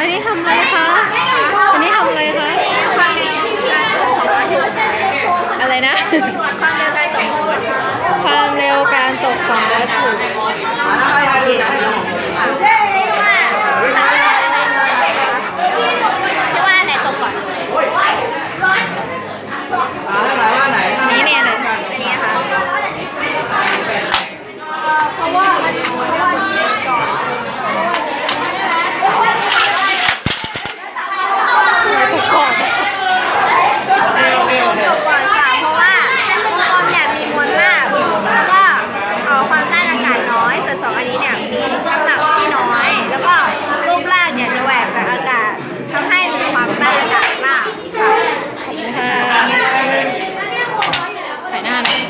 อันนี้ทำอะไรคะ อันนี้ทำอะไรคะ อะไรนะ ความเร็วการตกของวัตถุ นี่เนี่ยนะก่อน ส่วนสองอันนี้เนี่ยมีน้ำหนักที่น้อย แล้วก็รูปร่างเนี่ยจะแหวกจากอากาศทำให้มีความต้านอากาศมากค่ะ นะคะถ่ายหน้าหน่อย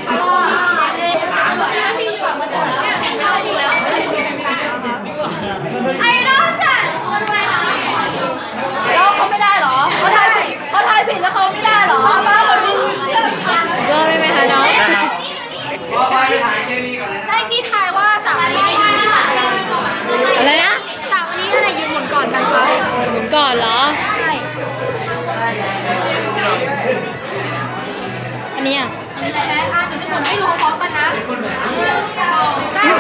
ไอ้น้องจันแล้วเขาไม่ได้เหรอเขาทายผิดเขาทายผิดแล้วเขาไม่ได้เหรอ รอดได้ไหมคะน้อง ใช่พี่ทายว่าสามอันนี้ได้ยืนก่อนกัน อะไรนะ สามอันนี้อะไรยืนหมุนก่อนกันคะ หมุนก่อนเหรอ ใช่ อันนี้อะอันนี้แหละอะเดี๋ยวจะหมุนให้ดูพร้อมกันนะหนึ่งสองสาม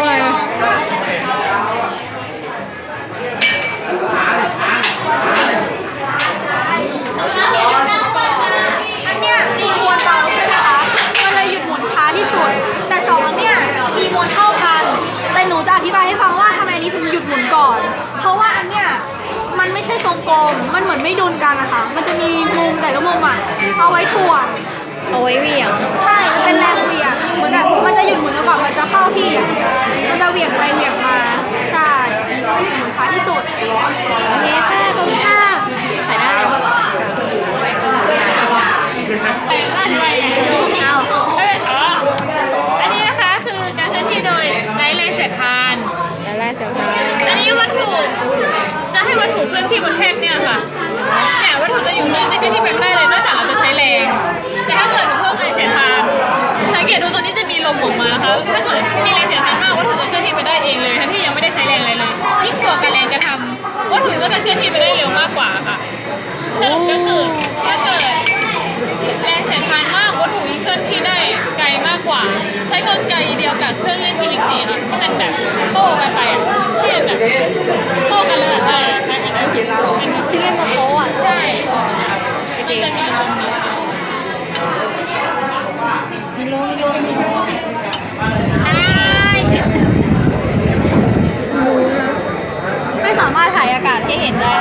ว่า อันเนี้ยมีมวลเบาใช่ไหมคะมันเลยหยุดหมุนช้าที่สุด แต่สองอันเนี้ยมีมวลเท่ากัน แต่หนูจะอธิบายให้ฟังว่าทำไมอันนี้ถึงหยุดหมุน ก่อน เพราะว่าอันเนี้ยมันไม่ใช่ทรงกลม มันเหมือนไม่ดุลกันนะคะ มันจะมีมุมแต่ละมุมอะเอาไว้ถ่วง เอาไว้เหวี่ยง ใช่ มันเป็นแรงเหวี่ยง เหมือนแบบมันจะหยุดหมุนจนกว่ามันจะเข้าที่อะมันจะเหวี่ยงไปเหวี่ยงมา ใช่อันนี้ก็เลยหยุดหมุนช้าที่สุด โอเคค่ะขอบคุณค่ะถ่ายหน้าเลย อันนี้นะคะคือการเคลื่อนที่โดยไร้แรงเสียดทาน แล้วแรกจะพา อันนี้วัตถุจะให้วัตถุเคลื่อนที่บนแท่นเนี่ยค่ะ เนี่ยวัตถุจะอยู่นิ่งจะเคลื่อนที่ไปไม่ได้เลยนอกจากเราจะใช้แรง แต่ถ้าเกิดเป็นพวกแรงเสียดทาน สังเกตดูตัวนี้จะมีลมออกมานะคะ ถ้าเกิดมีแรงเสียดทานมากวัตถุจะเคลื่อนที่ไปได้เองเลยทั้งที่ยังไม่ได้ใช้แรงอะไรเลยยิ่งบวกกับแรงกระทำวัตถุก็จะเคลื่อนที่ไปได้เร็วมากกว่าค่ะสรุปก็คือถ้าเกิดแรงเสียดทานมากวัตถุยิ่งเคลื่อนที่ได้ไกลมากกว่า ใช้กลไกเดียวกับเครื่องเล่นฟิลิปปีค่ะที่เป็นแบบโต้กันไปอะที่เป็นแบบโต้กันเลยอะเออใช่ไหมที่เล่นมาโป๊ะอะใช่มันจะมีตรงนี้มีรูมีรูมีรูไม่สามารถถ่ายอากาศให้เห็นได้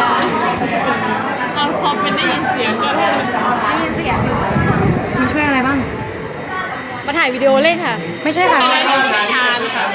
เอาพอเป็นได้ยินเสียงก็ได้ยินเสียงมันช่วยอะไรบ้าง มาถ่ายวิดีโอเล่นค่ะ ไม่ใช่ค่ะเป็นแรงเสียดทานค่ะ